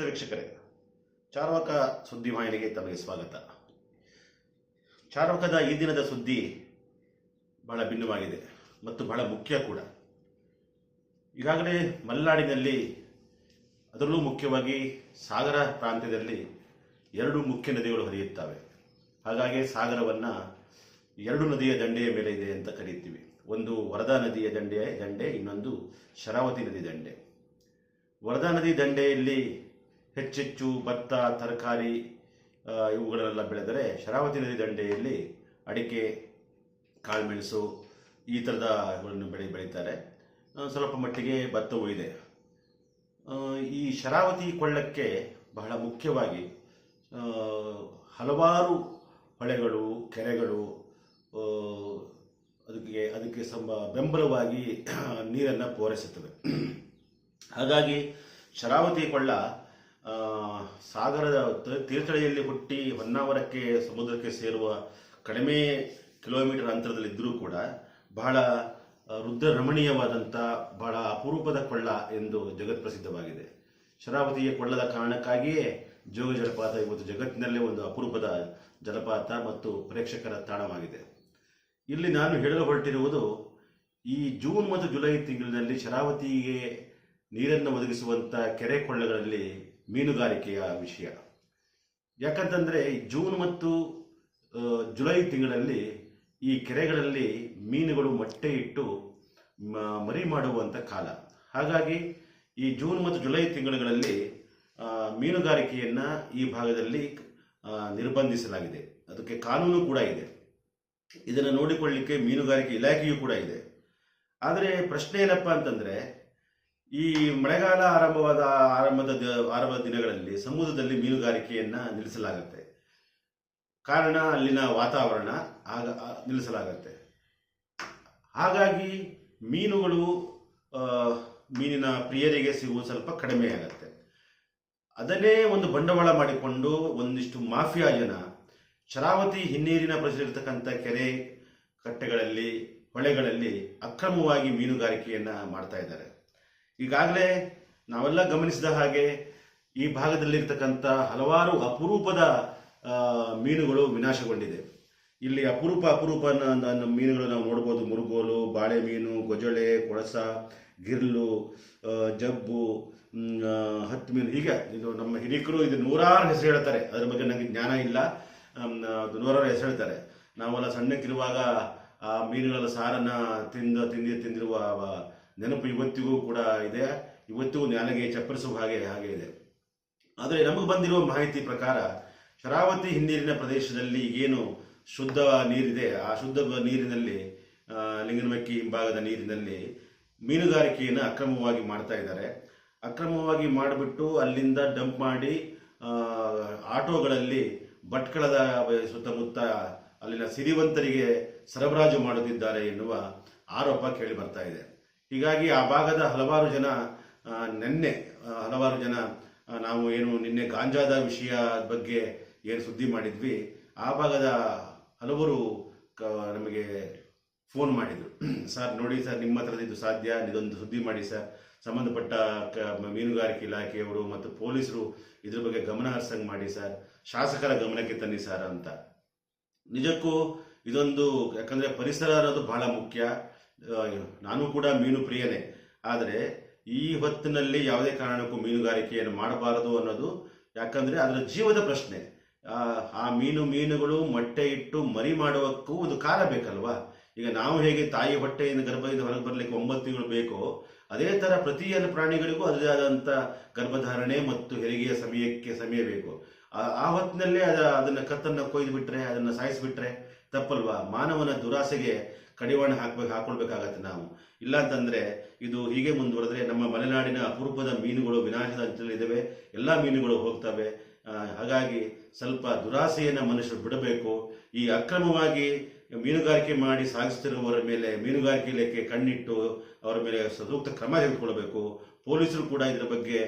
ನಮಸ್ತೆ ವೀಕ್ಷಕರೇ. ಚಾರ್ವಕ ಸುದ್ದಿ ವಾಹಿನಿಗೆ ತಮಗೆ ಸ್ವಾಗತ. ಚಾರ್ವಕದ ಈ ದಿನದ ಸುದ್ದಿ ಬಹಳ ಭಿನ್ನವಾಗಿದೆ ಮತ್ತು ಬಹಳ ಮುಖ್ಯ ಕೂಡ. ಈಗಾಗಲೇ ಮಲೆನಾಡಿನಲ್ಲಿ, ಅದರಲ್ಲೂ ಮುಖ್ಯವಾಗಿ ಸಾಗರ ಪ್ರಾಂತ್ಯದಲ್ಲಿ ಎರಡು ಮುಖ್ಯ ನದಿಗಳು ಹರಿಯುತ್ತವೆ. ಹಾಗಾಗಿ ಸಾಗರವನ್ನು ಎರಡು ನದಿಯ ದಂಡೆಯ ಮೇಲೆ ಇದೆ ಅಂತ ಕರೀತೀವಿ. ಒಂದು ವರದಾ ನದಿಯ ದಂಡೆಯ ದಂಡೆ, ಇನ್ನೊಂದು ಶರಾವತಿ ನದಿ ದಂಡೆ. ವರದಾ ನದಿ ದಂಡೆಯಲ್ಲಿ ಹೆಚ್ಚೆಚ್ಚು ಭತ್ತ, ತರಕಾರಿ ಇವುಗಳನ್ನೆಲ್ಲ ಬೆಳೆದರೆ ಶರಾವತಿ ನದಿ ದಂಡೆಯಲ್ಲಿ ಅಡಿಕೆ ಕಾಳುಮೆಣಸು ಈ ಥರದ ಇವುಗಳನ್ನು ಬೆಳೆ ಬೆಳೀತಾರೆ. ಸ್ವಲ್ಪ ಮಟ್ಟಿಗೆ ಭತ್ತವೂ ಇದೆ. ಈ ಶರಾವತಿ ಕೊಳ್ಳಕ್ಕೆ ಬಹಳ ಮುಖ್ಯವಾಗಿ ಹಲವಾರು ಹೊಳೆಗಳು, ಕೆರೆಗಳು ಅದಕ್ಕೆ ಅದಕ್ಕೆ ಸಂಬ ಬೆಂಬಲವಾಗಿ ನೀರನ್ನು ಪೂರೈಸುತ್ತವೆ. ಹಾಗಾಗಿ ಶರಾವತಿ ಕೊಳ್ಳ ಸಾಗರದ ತೀರ್ಥಳಿಯಲ್ಲಿ ಹುಟ್ಟಿ ಹೊನ್ನಾವರಕ್ಕೆ ಸಮುದ್ರಕ್ಕೆ ಸೇರುವ ಕಡಿಮೆ ಕಿಲೋಮೀಟರ್ ಅಂತರದಲ್ಲಿದ್ದರೂ ಕೂಡ ಬಹಳ ಆ, ರುದ್ರ ರಮಣೀಯವಾದಂಥ ಬಹಳ ಅಪರೂಪದ ಕೊಳ್ಳ ಎಂದು ಜಗತ್ಪ್ರಸಿದ್ಧವಾಗಿದೆ ಶರಾವತಿಯ ಕೊಳ್ಳದ ಕಾರಣಕ್ಕಾಗಿಯೇ ಜೋಗ ಜಲಪಾತ ಇವತ್ತು ಜಗತ್ತಿನಲ್ಲೇ ಒಂದು ಅಪರೂಪದ ಜಲಪಾತ ಮತ್ತು ಪ್ರೇಕ್ಷಕರ ತಾಣವಾಗಿದೆ. ಇಲ್ಲಿ ನಾನು ಹೇಳಲು ಹೊರಟಿರುವುದು ಈ ಜೂನ್ ಮತ್ತು ಜುಲೈ ತಿಂಗಳಿನಲ್ಲಿ ಶರಾವತಿಗೆ ನೀರನ್ನು ಒದಗಿಸುವಂಥ ಕೆರೆ ಕೊಳ್ಳಗಳಲ್ಲಿ ಮೀನುಗಾರಿಕೆಯ ವಿಷಯ. ಯಾಕಂತಂದರೆ ಜೂನ್ ಮತ್ತು ಜುಲೈ ತಿಂಗಳಲ್ಲಿ ಈ ಕೆರೆಗಳಲ್ಲಿ ಮೀನುಗಳು ಮೊಟ್ಟೆ ಇಟ್ಟು ಮರಿ ಮಾಡುವಂಥ ಕಾಲ. ಹಾಗಾಗಿ ಈ ಜೂನ್ ಮತ್ತು ಜುಲೈ ತಿಂಗಳುಗಳಲ್ಲಿ ಮೀನುಗಾರಿಕೆಯನ್ನು ಈ ಭಾಗದಲ್ಲಿ ನಿರ್ಬಂಧಿಸಲಾಗಿದೆ. ಅದಕ್ಕೆ ಕಾನೂನು ಕೂಡ ಇದೆ. ಇದನ್ನು ನೋಡಿಕೊಳ್ಳಲಿಕ್ಕೆ ಮೀನುಗಾರಿಕೆ ಇಲಾಖೆಯೂ ಕೂಡ ಇದೆ. ಆದರೆ ಪ್ರಶ್ನೆ ಏನಪ್ಪ ಅಂತಂದರೆ ಈ ಮಳೆಗಾಲ ಆರಂಭವಾದ ಆರಂಭದ ಆರಂಭದ ದಿನಗಳಲ್ಲಿ ಸಮುದ್ರದಲ್ಲಿ ಮೀನುಗಾರಿಕೆಯನ್ನ ನಿಲ್ಲಿಸಲಾಗುತ್ತೆ. ಕಾರಣ ಅಲ್ಲಿನ ವಾತಾವರಣ ಆಗ ನಿಲ್ಲಿಸಲಾಗುತ್ತೆ. ಹಾಗಾಗಿ ಮೀನುಗಳು ಮೀನಿನ ಪ್ರಿಯರಿಗೆ ಸಿಗುವುದು ಸ್ವಲ್ಪ ಕಡಿಮೆ ಆಗುತ್ತೆ. ಅದನ್ನೇ ಒಂದು ಬಂಡವಾಳ ಮಾಡಿಕೊಂಡು ಒಂದಿಷ್ಟು ಮಾಫಿಯಾ ಜನ ಶರಾವತಿ ಹಿನ್ನೀರಿನ ಪ್ರದೇಶದಲ್ಲಿರ್ತಕ್ಕಂಥ ಕೆರೆ ಕಟ್ಟೆಗಳಲ್ಲಿ, ಹೊಳೆಗಳಲ್ಲಿ ಅಕ್ರಮವಾಗಿ ಮೀನುಗಾರಿಕೆಯನ್ನು ಮಾಡ್ತಾ ಇದ್ದಾರೆ. ಈಗಾಗಲೇ ನಾವೆಲ್ಲ ಗಮನಿಸಿದ ಹಾಗೆ ಈ ಭಾಗದಲ್ಲಿರ್ತಕ್ಕಂಥ ಹಲವಾರು ಅಪರೂಪದ ಮೀನುಗಳು ವಿನಾಶಗೊಂಡಿದೆ. ಇಲ್ಲಿ ಅಪರೂಪ ಅಪರೂಪ ಮೀನುಗಳು ನಾವು ನೋಡ್ಬೋದು. ಮುರುಗೋಲು, ಬಾಳೆ ಮೀನು ಗೊಜಳೆ ಕೊಳಸ, ಗಿರ್ಲು ಜಬ್ಬು ಹತ್ತು ಮೀನು. ಹೀಗೆ ಇದು ನಮ್ಮ ಹಿರಿಕರು ಇದು ನೂರಾರು ಹೆಸರು ಹೇಳ್ತಾರೆ. ಅದ್ರ ಬಗ್ಗೆ ನನಗೆ ಜ್ಞಾನ ಇಲ್ಲ. ಅದು ನೂರಾರು ಹೆಸರು ಹೇಳ್ತಾರೆ. ನಾವೆಲ್ಲ ಸಣ್ಣಕ್ಕಿರುವಾಗ ಆ ಮೀನುಗಳ ಸಾರನ್ನ ತಿಂದು, ತಿಂದಿ, ತಿಂದಿರುವ ನೆನಪು ಇವತ್ತಿಗೂ ಕೂಡ ಇದೆ. ಇವತ್ತಿಗೂ ನಾಲಿಗೆ ಚಪ್ಪರಿಸುವ ಹಾಗೆ ಹಾಗೆ ಇದೆ. ಆದರೆ ನಮಗೆ ಬಂದಿರುವ ಮಾಹಿತಿ ಪ್ರಕಾರ ಶರಾವತಿ ಹಿನ್ನೀರಿನ ಪ್ರದೇಶದಲ್ಲಿ ಏನು ಶುದ್ಧ ನೀರಿದೆ, ಆ ಶುದ್ಧ ನೀರಿನಲ್ಲಿ ಲಿಂಗನಮಕ್ಕಿ ಹಿಂಭಾಗದ ನೀರಿನಲ್ಲಿ ಮೀನುಗಾರಿಕೆಯನ್ನು ಅಕ್ರಮವಾಗಿ ಮಾಡ್ತಾ ಇದ್ದಾರೆ. ಅಕ್ರಮವಾಗಿ ಮಾಡಿಬಿಟ್ಟು ಅಲ್ಲಿಂದ ಡಂಪ್ ಮಾಡಿ ಆಟೋಗಳಲ್ಲಿ ಭಟ್ಕಳದ ಸುತ್ತಮುತ್ತ ಅಲ್ಲಿನ ಸಿರಿವಂತರಿಗೆ ಸರಬರಾಜು ಮಾಡುತ್ತಿದ್ದಾರೆ ಎನ್ನುವ ಆರೋಪ ಕೇಳಿ ಬರ್ತಾ ಇದೆ. ಹೀಗಾಗಿ ಆ ಭಾಗದ ಹಲವಾರು ಜನ ನೆನ್ನೆ ಹಲವಾರು ಜನ ನಾವು ಏನು ನಿನ್ನೆ ಗಾಂಜಾದ ವಿಷಯ ಬಗ್ಗೆ ಏನು ಸುದ್ದಿ ಮಾಡಿದ್ವಿ. ಆ ಭಾಗದ ಹಲವರು ನಮಗೆ ಫೋನ್ ಮಾಡಿದರು. ಸರ್, ನೋಡಿ ಸರ್, ನಿಮ್ಮ ಹತ್ರದ ಇದು ಸಾಧ್ಯ ಇದೊಂದು ಸುದ್ದಿ ಮಾಡಿ ಸರ್. ಸಂಬಂಧಪಟ್ಟ ಕ- ಮೀನುಗಾರಿಕೆ ಇಲಾಖೆಯವರು ಮತ್ತು ಪೊಲೀಸರು ಇದ್ರ ಬಗ್ಗೆ ಗಮನ ಹರಿಸಂಗೆ ಮಾಡಿ ಸರ್. ಶಾಸಕರ ಗಮನಕ್ಕೆ ತನ್ನಿ ಸರ್ ಅಂತ. ನಿಜಕ್ಕೂ ಇದೊಂದು, ಯಾಕಂದರೆ ಪರಿಸರ ಅನ್ನೋದು ಬಹಳ ಮುಖ್ಯ. ನಾನು ಕೂಡ ಮೀನು ಪ್ರಿಯನೇ. ಆದರೆ ಈ ಹೊತ್ತಿನಲ್ಲಿ ಯಾವುದೇ ಕಾರಣಕ್ಕೂ ಮೀನುಗಾರಿಕೆಯನ್ನು ಮಾಡಬಾರದು ಅನ್ನೋದು ಯಾಕಂದರೆ ಅದರ ಜೀವದ ಪ್ರಶ್ನೆ. ಆ, ಮೀನು ಮೀನುಗಳು ಮೊಟ್ಟೆ ಇಟ್ಟು ಮರಿ ಮಾಡುವಕ್ಕೂ ಒಂದು ಕಾಲ ಬೇಕಲ್ವಾ? ಈಗ ನಾವು ಹೇಗೆ ತಾಯಿ ಹೊಟ್ಟೆಯಿಂದ ಗರ್ಭದಿಂದ ಹೊರಗೆ ಬರಲಿಕ್ಕೆ ಒಂಬತ್ತು ತಿಂಗಳು ಬೇಕೋ ಅದೇ ಥರ ಪ್ರತಿಯೊಂದು ಪ್ರಾಣಿಗಳಿಗೂ ಅದೇ ಆದಂಥ ಗರ್ಭಧಾರಣೆ ಮತ್ತು ಹೆರಿಗೆಯ ಸಮಯಕ್ಕೆ ಸಮಯ ಬೇಕು. ಆ- ಆ ಹೊತ್ತಿನಲ್ಲೇ ಅದ ಅದನ್ನು ಕತ್ತನ್ನು ಕೊಯ್ದು ಬಿಟ್ಟರೆ ಅದನ್ನು ಸಾಯಿಸಿಬಿಟ್ರೆ ತಪ್ಪಲ್ವಾ? ಮಾನವನ ದುರಾಸೆಗೆ ಕಡಿವಾಣ ಹಾಕ್ಬೇಕು, ಹಾಕೊಳ್ಬೇಕಾಗತ್ತೆ ನಾವು. ಇಲ್ಲ ಅಂತಂದ್ರೆ ಇದು ಹೀಗೆ ಮುಂದುವರೆದ್ರೆ ನಮ್ಮ ಮಲೆನಾಡಿನ ಅಪರೂಪದ ಮೀನುಗಳು ವಿನಾಶದ ಅಂಚಲಿದ್ದಾವೆ ಎಲ್ಲ ಮೀನುಗಳು ಹೋಗ್ತವೆ. ಹಾಗಾಗಿ ಸ್ವಲ್ಪ ದುರಾಸೆಯನ್ನು ಮನುಷ್ಯರು ಬಿಡಬೇಕು. ಈ ಅಕ್ರಮವಾಗಿ ಮೀನುಗಾರಿಕೆ ಮಾಡಿ ಸಾಗಿಸುತ್ತಿರುವವರ ಮೇಲೆ, ಮೀನುಗಾರಿಕೆ ಇಲಾಖೆ ಕಣ್ಣಿಟ್ಟು ಅವರ ಮೇಲೆ ಸೂಕ್ತ ಕ್ರಮ ತೆಗೆದುಕೊಳ್ಬೇಕು ಪೊಲೀಸರು ಕೂಡ ಇದರ ಬಗ್ಗೆ